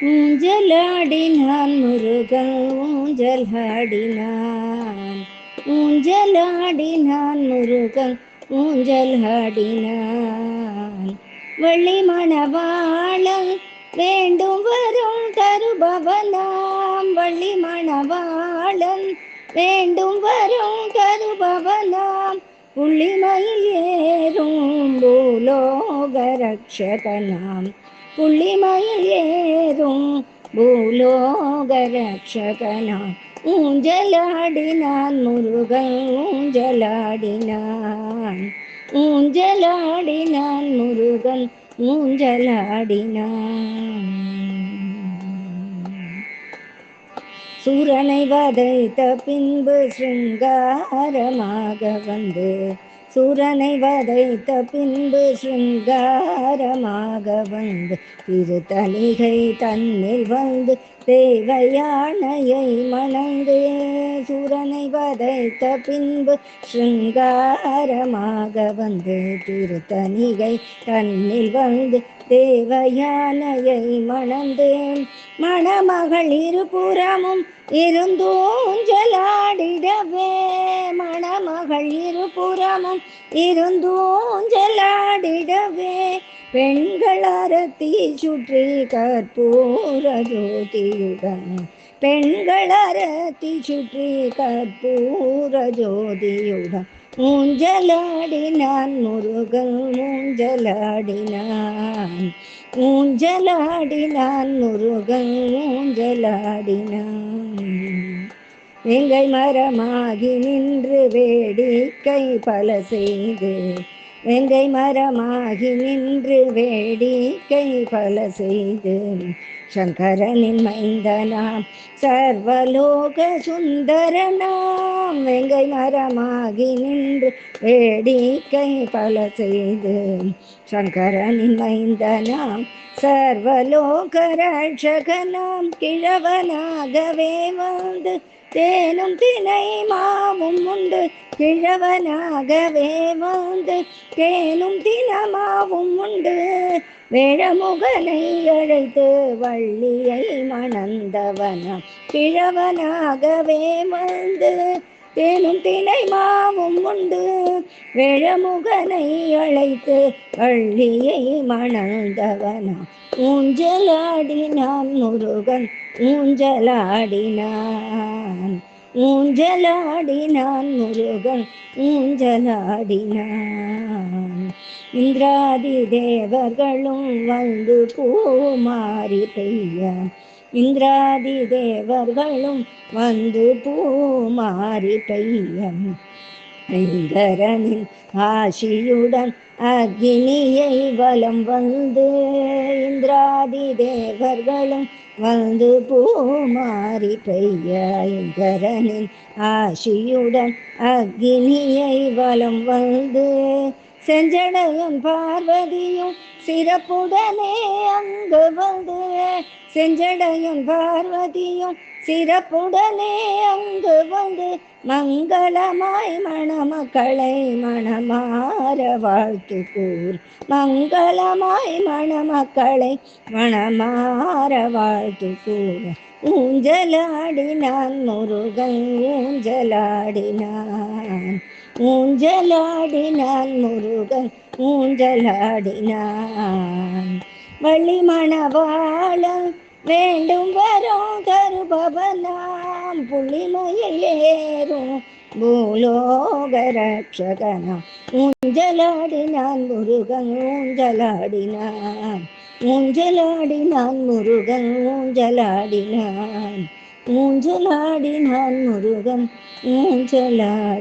ஊஞ்சலாடினான் முருகன் ஊஞ்சலாடினான். ஊஞ்சலாடினான் முருகன் ஊஞ்சலாடினான். வள்ளி மணவாளன் வேண்டும் வரும் கருபவனாம். வள்ளி மணவாளன் வேண்டும் வரும் கருபவனாம். புள்ளிமயில் ஏறும் பூலோக ரக்ஷகனாம் புள்ளிமயில் ஏறும் பூலோக ரக்ஷகனாம் ஊஞ்சலாடினான் முருகன் ஊஞ்சலாடினான். ஊஞ்சலாடினான் முருகன் ஊஞ்சலாடினான். சூரனை வதைத்த பின்பு சிருங்காரமாக வந்து சூரனை வதைத்த பின்பு சிருங்காரமாக வந்து திருத்தணிகை தன்னில் வந்து தேவையானையை மணந்து. சூரனை வதைத்த பின்பு சிருங்காரமாக வந்து திருத்தணிகை தன்னில் வந்து தேவயானையை மணந்தேன். மணமகள் இருபுறமும் இருந்தோஞ்சலாடிடவே. மணமகள் இருபுறமும் இருந்தூஞ்சலாடிடவே. பெண்கள் அரத்தி சுற்றி கற்பூர ஜோதியுடன். பெண்கள் அரத்தி சுற்றி கற்பூர ஜோதியுடன். ஊஞ்சலாடினான் முருகன் ஊஞ்சலாடினான். ஊஞ்சலாடினான் முருகன் ஊஞ்சலாடினான். வெங்கை மரமாகி நின்று வேடிக்கை பல செய்து வெங்கை மரமாகி நின்று வேடிக்கை பல செய்து. சங்கரனின் மைந்தனாம் சர்வலோக சுந்தரனாம் வெங்கை மரமாகி நின்று வேடிக்கை பல செய்து. சங்கரனின் மைந்தனாம் சர்வலோக ரட்சகனாம் கிழவனாகவே வந்து தேனும் தினை மாவும் உண்டு. கிழவனாகவே வந்து தேனும் தினமாவும் உண்டு. வேழமுகனை அழைத்து வள்ளியை மணந்தவனம். கிழவனாகவே வந்து தேனும் தினை மாவும் உண்டு. விழமுகனை அழைத்து பள்ளியை மணந்தவனா. ஊஞ்சலாடினான் முருகன் ஊஞ்சலாடினான். ஊஞ்சலாடினான் முருகன் ஊஞ்சலாடினான். இந்திராதி தேவர்களும் வந்து பூமாறி பெய்ய இந்திராதி தேவர்களும் வந்து பூமாறி பெய்ய. ஐங்கரனின் ஆசியுடன் அக்னியை வலம் வந்து இந்திராதி தேவர்களும் வந்து பூமாரி பெய்ய ஐங்கரனின் ஆசியுடன் அக்னியை வலம் வந்து செஞ்சடையன் பார்வதியும் சிறப்புடனே அங்கு வந்து. செஞ்சடையும் பார்வதியும் சிறப்புடனே அங்கு வந்து. மங்களமாய் மணமக்களை மணமாற வாழ்த்து கூர் மங்களமாய் மணமக்களை மணமாற வாழ்த்து கூர் ஊஞ்சலாடினான் முருகன் ஊஞ்சலாடினான். ஊஞ்சலாடினான் முருகன் ஊஞ்சலாடினான் வள்ளி மணவாளன் வேண்டும் வரும் தருபவனாம் புள்ளிமயில் ஏறும் பூலோக ரட்சகனாம் ஊஞ்சலாடினான் முருகன் ஊஞ்சலாடினான் ஊஞ்சலாடினான் முருகன் ஊஞ்சலாடினான் ஊஞ்சலாடினான் முருகன் ஊஞ்சலாடினான்.